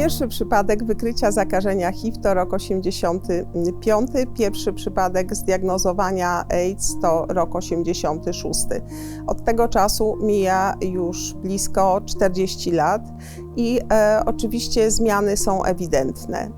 Pierwszy przypadek wykrycia zakażenia HIV to rok 85, pierwszy przypadek zdiagnozowania AIDS to rok 86. Od tego czasu mija już blisko 40 lat i e, oczywiście zmiany są ewidentne.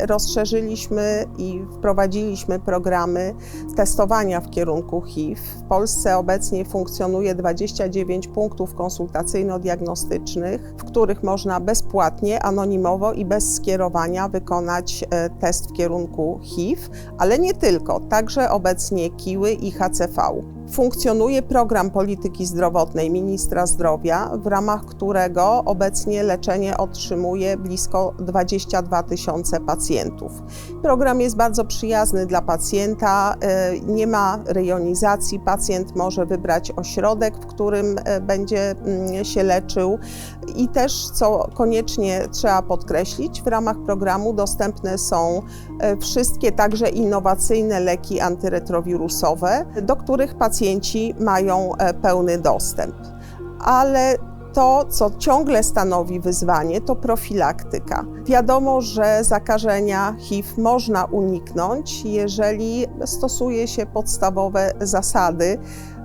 Rozszerzyliśmy i wprowadziliśmy programy testowania w kierunku HIV. W Polsce obecnie funkcjonuje 29 punktów konsultacyjno-diagnostycznych, w których można bezpłatnie, anonimowo i bez skierowania wykonać e, test w kierunku HIV, ale nie tylko, także obecnie KIły i HCV. Funkcjonuje program polityki zdrowotnej ministra zdrowia, w ramach którego obecnie leczenie otrzymuje blisko 22 tysiące pacjentów. Program jest bardzo przyjazny dla pacjenta, e, nie ma rejonizacji, pacjent może wybrać ośrodek, w którym e, będzie mm, się leczył i też, co koniecznie trzeba podkreślić, w ramach programu dostępne są e, wszystkie także innowacyjne leki antyretrowirusowe, do których pacjenci mają e, pełny dostęp. Ale to, co ciągle stanowi wyzwanie, to profilaktyka. Wiadomo, że zakażenia HIV można uniknąć, jeżeli stosuje się podstawowe zasady,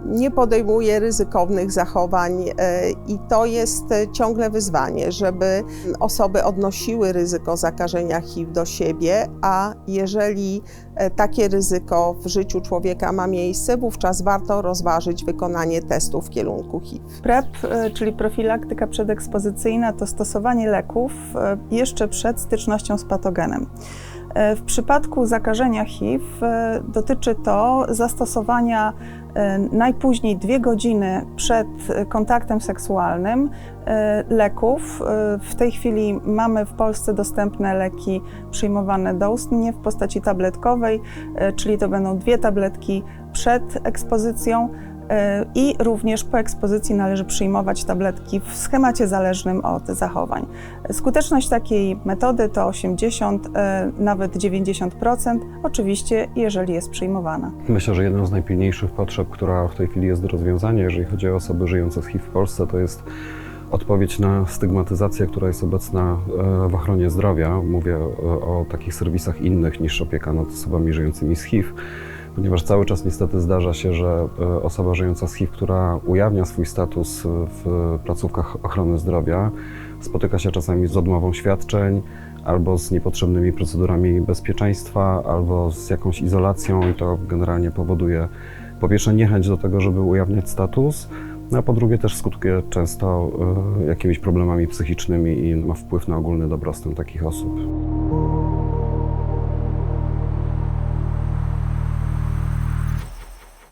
nie podejmuje ryzykownych zachowań e, i to jest e, ciągle wyzwanie, żeby osoby odnosiły ryzyko zakażenia HIV do siebie, a jeżeli e, takie ryzyko w życiu człowieka ma miejsce, wówczas warto rozważyć wykonanie testu w kierunku HIV. PrEP, czyli profilaktyka przedekspozycyjna, to stosowanie leków jeszcze przed stycznością z patogenem. E, W przypadku zakażenia HIV e, dotyczy to zastosowania e, najpóźniej dwie godziny przed kontaktem seksualnym leków. W tej chwili mamy w Polsce dostępne leki przyjmowane doustnie w postaci tabletkowej, czyli to będą dwie tabletki przed ekspozycją. E, I również po ekspozycji należy przyjmować tabletki w schemacie zależnym od zachowań. Skuteczność takiej metody to 80, e, nawet 90%, oczywiście jeżeli jest przyjmowana. Myślę, że jedną z najpilniejszych potrzeb, która w tej chwili jest do rozwiązania, jeżeli chodzi o osoby żyjące z HIV w Polsce, to jest odpowiedź na stygmatyzację, która jest obecna e, w ochronie zdrowia. Mówię o takich serwisach innych niż opieka nad osobami żyjącymi z HIV, ponieważ cały czas niestety zdarza się, że e, osoba żyjąca z HIV, która ujawnia swój status w placówkach ochrony zdrowia, spotyka się czasami z odmową świadczeń, albo z niepotrzebnymi procedurami bezpieczeństwa, albo z jakąś izolacją i to generalnie powoduje po pierwsze niechęć do tego, żeby ujawniać status, no a po drugie też skutkuje często y, jakimiś problemami psychicznymi i ma wpływ na ogólny dobrostan takich osób.